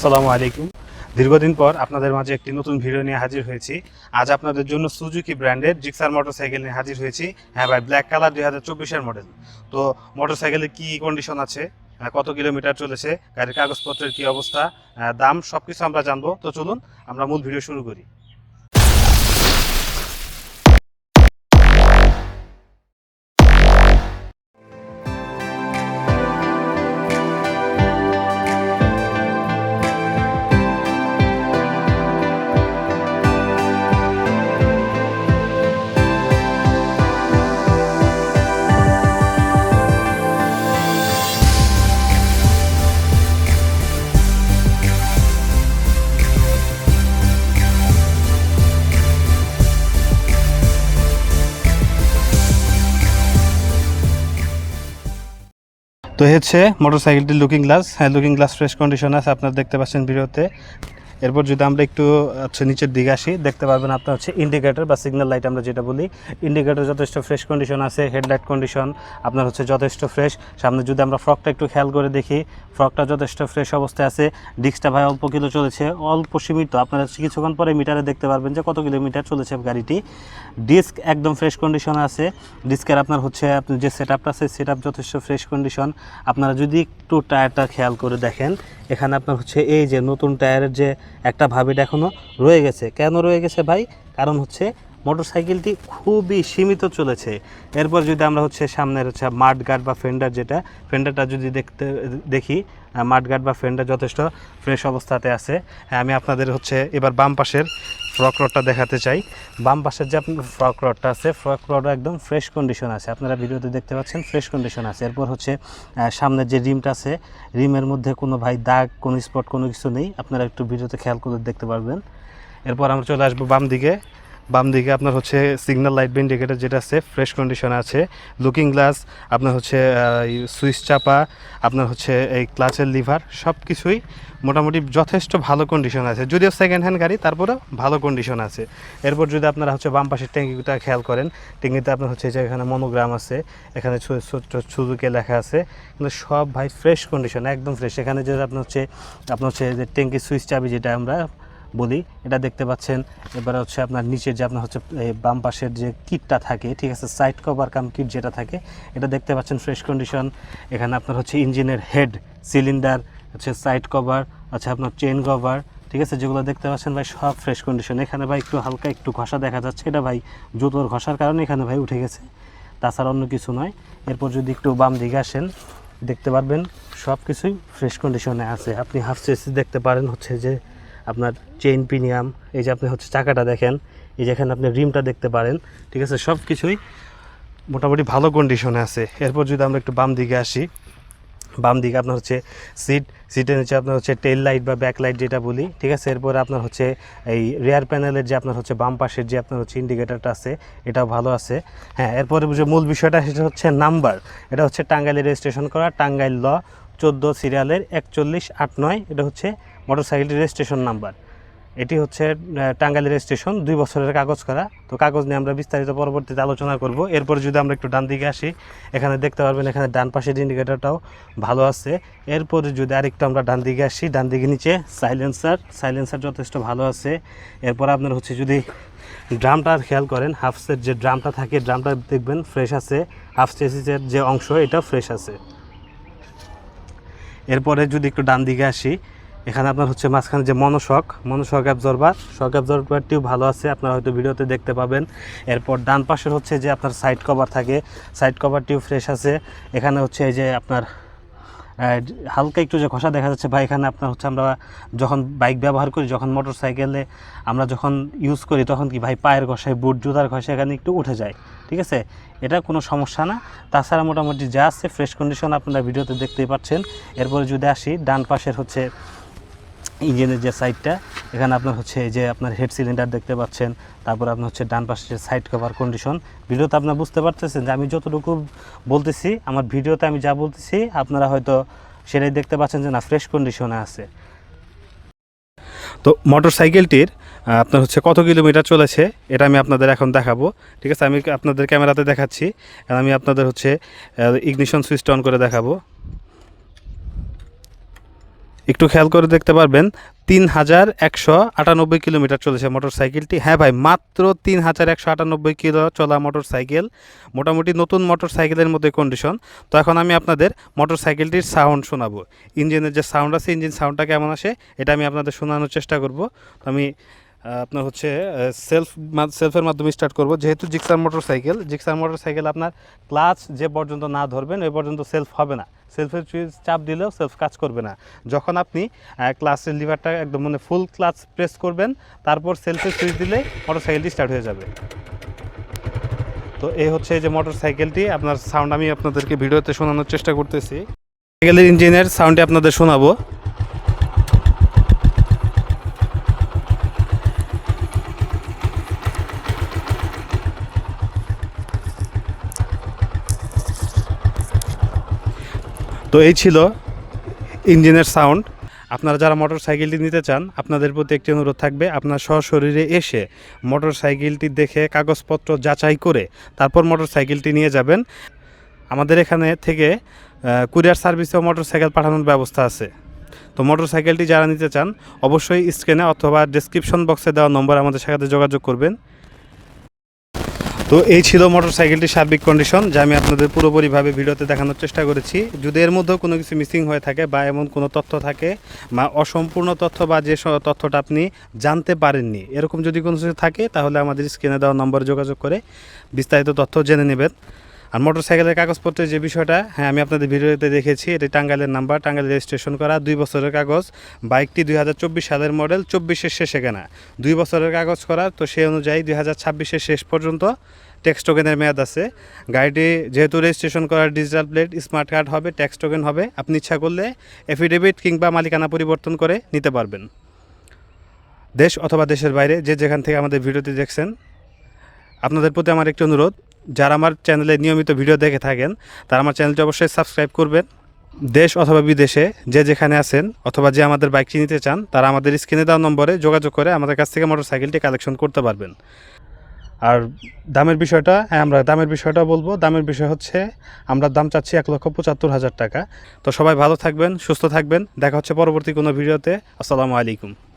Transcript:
আসসালামু আলাইকুম। দীর্ঘদিন পর আপনাদের মাঝে একটি নতুন ভিডিও নিয়ে হাজির হয়েছি। আজ আপনাদের জন্য সুজুকি ব্র্যান্ডের জিক্সার মোটরসাইকেল নিয়ে হাজির হয়েছি। হ্যাঁ ভাই ব্ল্যাক কালার দুই হাজার চব্বিশের মডেল তো মোটরসাইকেলের কী কন্ডিশন আছে? কত কিলোমিটার চলেছে? গাড়ির কাগজপত্রের কী অবস্থা? দাম সব কিছু আমরা জানব। তো চলুন আমরা মূল ভিডিও শুরু করি। তো হচ্ছে মোটরসাইকেলটির লুকিং গ্লাস হ্যাঁ লুকিং গ্লাস ফ্রেশ কন্ডিশন আছে, আপনারা দেখতে পাচ্ছেন ভিডিওতে। এরপর যদি আমরা একটু হচ্ছে নিচের দিকে আসি, দেখতে পারবেন আপনার হচ্ছে ইন্ডিকেটর বা সিগন্যাল লাইট আমরা যেটা বলি। ইন্ডিকেটর যথেষ্ট ফ্রেশ কন্ডিশন আছে হেডলাইট কন্ডিশন আপনার হচ্ছে যথেষ্ট ফ্রেশ সামনে যদি আমরা ফ্রকটা একটু খেয়াল করে দেখি ফ্রকটা যথেষ্ট ফ্রেশ অবস্থায় আছে। ডিস্কটা ভাই অল্প কিলো চলেছে, অল্প সীমিত। আপনারা কিছুক্ষণ পরে মিটারে দেখতে পারবেন যে কত কিলোমিটার চলেছে গাড়িটি। ডিস্ক একদম ফ্রেশ কন্ডিশন আছে। ডিস্কের আপনার হচ্ছে যে সেট আপটা আছে সেট যথেষ্ট ফ্রেশ কন্ডিশন আপনারা যদি একটু টায়ারটা খেয়াল করে দেখেন এখানে আপনার হচ্ছে এই যে নতুন টায়ারের যে একটা ভাবিটা এখনও রয়ে গেছে। কেন রয়ে গেছে ভাই? কারণ হচ্ছে মোটরসাইকেলটি খুবই সীমিত চলেছে। এরপর যদি আমরা হচ্ছে সামনের হচ্ছে মাড গার্ড বা ফেন্ডার যেটা ফেন্ডারটা যদি দেখতে, দেখি মাড গার্ড বা ফেন্ডার যথেষ্ট ফ্রেশ অবস্থাতে আছে। হ্যাঁ আমি আপনাদের হচ্ছে এবার বাম পাশের ফ্রক রডটা দেখাতে চাই। বাম পাশের যে ফ্রক রডটা আছে ফ্রক রড একদম ফ্রেশ কন্ডিশন আছে। আপনারা ভিডিওতে দেখতে পাচ্ছেন ফ্রেশ কন্ডিশন আছে। এরপর হচ্ছে সামনের যে রিমটা আছে, রিমের মধ্যে কোনো ভাই দাগ, কোনো স্পট কোনো কিছু নেই। আপনারা একটু ভিডিওতে খেয়াল করে দেখতে পারবেন। এরপর আমরা চলে আসব বাম দিকে। বাম দিকে আপনার হচ্ছে সিগন্যাল লাইট ইন্ডিকেটার যেটা আছে ফ্রেশ কন্ডিশনে আছে। লুকিং গ্লাস আপনার হচ্ছে সুইচ চাপা, আপনার হচ্ছে এই ক্লাচের লিভার সব কিছুই মোটামুটি যথেষ্ট ভালো কন্ডিশন আছে। যদিও সেকেন্ড হ্যান্ড গাড়ি, তারপরেও ভালো কন্ডিশন আছে। এরপর যদি আপনারা হচ্ছে বাম পাশের ট্যাঙ্কিটা খেয়াল করেন, ট্যাঙ্কিতে আপনার হচ্ছে যে এখানে মনোগ্রাম আছে, এখানে সুজুকে লেখা আছে। কিন্তু সব ভাই ফ্রেশ কন্ডিশন একদম ফ্রেশ এখানে যে আপনার হচ্ছে আপনার হচ্ছে যে ট্যাঙ্কি সুইচ চাবি যেটা আমরা বলি। এটা দেখতে পাচ্ছেন, এবার হচ্ছে আপনার নিচে যে আপনার হচ্ছে বাম পাশের যে কিটটা থাকে, ঠিক আছে সাইড কভার কাম কিট যেটা থাকে, এটা দেখতে পাচ্ছেন ফ্রেশ কন্ডিশন এখানে আপনার হচ্ছে ইঞ্জিনের হেড সিলিন্ডার হচ্ছে সাইড কভার আচ্ছা আপনার চেন কভার ঠিক আছে, যেগুলো দেখতে পাচ্ছেন ভাই, সব ফ্রেশ কন্ডিশন এখানে ভাই একটু হালকা একটু ঘষা দেখা যাচ্ছে, এটা ভাই জুতোর ঘষার কারণে এখানে ভাই উঠে গেছে। তাছাড়া অন্য কিছু নয়। এরপর যদি একটু বাম দিকে আসেন, দেখতে পারবেন সব কিছুই ফ্রেশ কন্ডিশনে আছে। আপনি হাফ চেসি দেখতে পারেন হচ্ছে যে আপনার চেইন প্রিমিয়াম এই যে আপনি হচ্ছে চাকাটা দেখেন, এই যে এখানে আপনি রিমটা দেখতে পারেন, ঠিক আছে? সব কিছুই মোটামুটি ভালো কন্ডিশনে আছে। এরপর যদি আমরা একটু বাম দিকে আসি, বাম দিকে আপনার হচ্ছে সিট সিটের নিচে আপনার হচ্ছে টেল লাইট বা ব্যাক লাইট যেটা বলি, ঠিক আছে? এরপরে আপনার হচ্ছে এই রেয়ার প্যানেলের যে আপনার হচ্ছে বাম পাশের যে আপনার হচ্ছে ইন্ডিকেটারটা আছে, এটাও ভালো আছে। হ্যাঁ এরপরে যে মূল বিষয়টা, সেটা হচ্ছে নাম্বার এটা হচ্ছে টাঙ্গাইলে রেজিস্ট্রেশন করা, টাঙ্গাইল ল, চোদ্দ সিরিয়ালের একচল্লিশ, আট, নয়, এটা হচ্ছে মোটরসাইকেলের রেজিস্ট্রেশন নাম্বার। এটি হচ্ছে টাঙ্গাইল রেজিস্ট্রেশন, দুই বছরের কাগজ করা। তো কাগজ নিয়ে আমরা বিস্তারিত পরবর্তীতে আলোচনা করব। এরপর যদি আমরা একটু ডান দিকে আসি, এখানে দেখতে পারবেন এখানে ডান পাশের ইন্ডিকেটারটাও ভালো আছে। এরপর যদি আরেকটু আমরা ডান দিকে আসি, ডান দিকে নিচে সাইলেন্সার সাইলেন্সার যথেষ্ট ভালো আছে। এরপর আপনার হচ্ছে যদি ড্রামটা খেয়াল করেন হাফ হাফসের যে ড্রামটা থাকে, ড্রামটা দেখবেন ফ্রেশ আছে। হাফ চেসিসের যে অংশ, এটা ফ্রেশ আছে। এরপরে যদি একটু ডান দিকে আসি এখানে আপনার হচ্ছে মাঝখানে যে মনোশক মনোশক অ্যাবজর্বার শক অ্যাবজর্বারটিও ভালো আছে, আপনারা হয়তো ভিডিওতে দেখতে পাবেন। এরপর ডান পাশের হচ্ছে যে আপনার সাইড কভার থাকে, সাইড কভারটিও ফ্রেশ আছে। এখানে হচ্ছে এই যে আপনার হালকা একটু যে ঘষা দেখা যাচ্ছে, ভাই, এখানে আপনার হচ্ছে আমরা যখন বাইক ব্যবহার করি, যখন মোটর সাইকেলে আমরা যখন ইউজ করি, তখন কি ভাই পায়ের ঘষায়, বুট, জুতার ঘষায় এখানে একটু উঠে যায়, ঠিক আছে? এটা কোনো সমস্যা না। তাছাড়া মোটামুটি যা আছে ফ্রেশ কন্ডিশন আপনারা ভিডিওতে দেখতেই পাচ্ছেন। এরপরে যদি আসি, ডান পাশের হচ্ছে ইঞ্জিনের যে সাইডটা, এখানে আপনার হচ্ছে যে আপনার হেড সিলিন্ডার দেখতে পাচ্ছেন, তারপর আপনার হচ্ছে ডান পাশে যে সাইড কভার কন্ডিশন ভিডিওতে আপনার বুঝতে পারতেছেন যে আমি যতটুকু বলতেছি, আমার ভিডিওতে আমি যা বলতেছি, আপনারা হয়তো সেটাই দেখতে পাচ্ছেন যে না ফ্রেশ কন্ডিশনে আছে। তো মোটর সাইকেলটির আপনার হচ্ছে কত কিলোমিটার চলেছে, এটা আমি আপনাদের এখন দেখাবো। ঠিক আছে, আমি আপনাদের ক্যামেরাতে দেখাচ্ছি আমি আপনাদের হচ্ছে ইগনিশন সুইচটা অন করে দেখাবো। একটু খেয়াল করে দেখতে পারবেন তিন হাজার একশো আটানব্বই কিলোমিটার চলেছে মোটর সাইকেলটি হ্যাঁ ভাই, মাত্র তিন হাজার একশো আটানব্বই কিলো চলা মোটর সাইকেল মোটামুটি নতুন মোটর সাইকেলের মধ্যে কন্ডিশন তো এখন আমি আপনাদের মোটর সাইকেলটির সাউন্ড শোনাবো। ইঞ্জিনের যে সাউন্ড আছে, ইঞ্জিন সাউন্ডটা কেমন আসে, এটা আমি আপনাদের শোনানোর চেষ্টা করব। আমি আপনার হচ্ছে সেলফ সেলফের মাধ্যমে স্টার্ট করব। যেহেতু Gixxer motorcycle Gixxer motorcycle আপনার ক্লাচ যে পর্যন্ত না ধরবেন, ওই পর্যন্ত সেলফ হবে না। সেলফের সুইচ চাপ দিলেও সেলফ কাজ করবে না। যখন আপনি ক্লাসের লিভারটা একদম মানে ফুল ক্লাচ প্রেস করবেন, তারপর সেলফের সুইচ দিলে মোটর সাইকেলটি স্টার্ট হয়ে যাবে। তো এই হচ্ছে যে মোটর সাইকেলটি আপনার সাউন্ড আমি আপনাদেরকে ভিডিওতে শোনানোর চেষ্টা করতেছি। সাইকেলের ইঞ্জিনের সাউন্ডটি আপনাদের শোনাবো। তো এই ছিল ইঞ্জিনের সাউন্ড। আপনারা যারা মোটর সাইকেলটি নিতে চান, আপনাদের প্রতি একটি অনুরোধ থাকবে, আপনার সশরীরে এসে মোটর সাইকেলটি দেখে, কাগজপত্র যাচাই করে তারপর মোটর সাইকেলটি নিয়ে যাবেন। আমাদের এখানে থেকে কুরিয়ার সার্ভিসেও মোটর সাইকেল পাঠানোর ব্যবস্থা আছে। তো মোটর সাইকেলটি যারা নিতে চান, অবশ্যই স্ক্রিনে অথবা ডেসক্রিপশন বক্সে দেওয়া নম্বর আমাদের সাথে যোগাযোগ করবেন। তো এই ছিল মোটর সাইকেলটির সার্বিক কন্ডিশন যা আমি আপনাদের পুরোপুরিভাবে ভিডিওতে দেখানোর চেষ্টা করেছি। যদি এর মধ্যেও কোনো কিছু মিসিং হয়ে থাকে বা এমন কোনো তথ্য থাকে, বা অসম্পূর্ণ তথ্য বা যে তথ্যটা আপনি জানতে পারেননি, এরকম যদি কোনো কিছু থাকে, তাহলে আমাদের স্ক্রিনে দেওয়া নম্বরে যোগাযোগ করে বিস্তারিত তথ্য জেনে নেবেন। আর মোটর সাইকেলের কাগজপত্রের যে বিষয়টা হ্যাঁ আমি আপনাদের ভিডিওতে দেখেছি, এটি টাঙ্গাইলের নাম্বার টাঙ্গাইল রেজিস্ট্রেশন করা, দুই বছরের কাগজ, বাইকটি দুই হাজার চব্বিশ সালের মডেল, চব্বিশের শেষে কেনা। দুই বছরের কাগজ করা, তো সেই অনুযায়ী দুই হাজার শেষ পর্যন্ত ট্যাক্স টোকেনের মেয়াদ আছে। গাড়িটি যেহেতু রেজিস্ট্রেশন করার ডিজিটাল প্লেট, স্মার্ট কার্ড হবে, ট্যাক্স টোকেন হবে, আপনি ইচ্ছা করলে এফিডেভিট কিংবা মালিকানা পরিবর্তন করে নিতে পারবেন। দেশ অথবা দেশের বাইরে, যে যেখান থেকে আমাদের ভিডিওটি দেখছেন, আপনাদের প্রতি আমার একটি অনুরোধ যারা আমার চ্যানেলে নিয়মিত ভিডিও দেখে থাকেন, তারা আমার চ্যানেলটি অবশ্যই সাবস্ক্রাইব করবেন। দেশ অথবা বিদেশে যে যেখানে আছেন অথবা যে আমাদের বাইকটি নিতে চান, তারা আমাদের স্ক্রিনে দেওয়া নম্বরে যোগাযোগ করে আমাদের কাছ থেকে মোটর সাইকেলটি কালেকশন করতে পারবেন। আর দামের বিষয়টা হ্যাঁ আমরা দামের বিষয়টা বলব। দামের বিষয় হচ্ছে, আমরা দাম চাচ্ছি এক লক্ষ পঁচাত্তর হাজার টাকা। তো সবাই ভালো থাকবেন, সুস্থ থাকবেন। দেখা হচ্ছে পরবর্তী কোনো ভিডিওতে। আসসালামু আলাইকুম।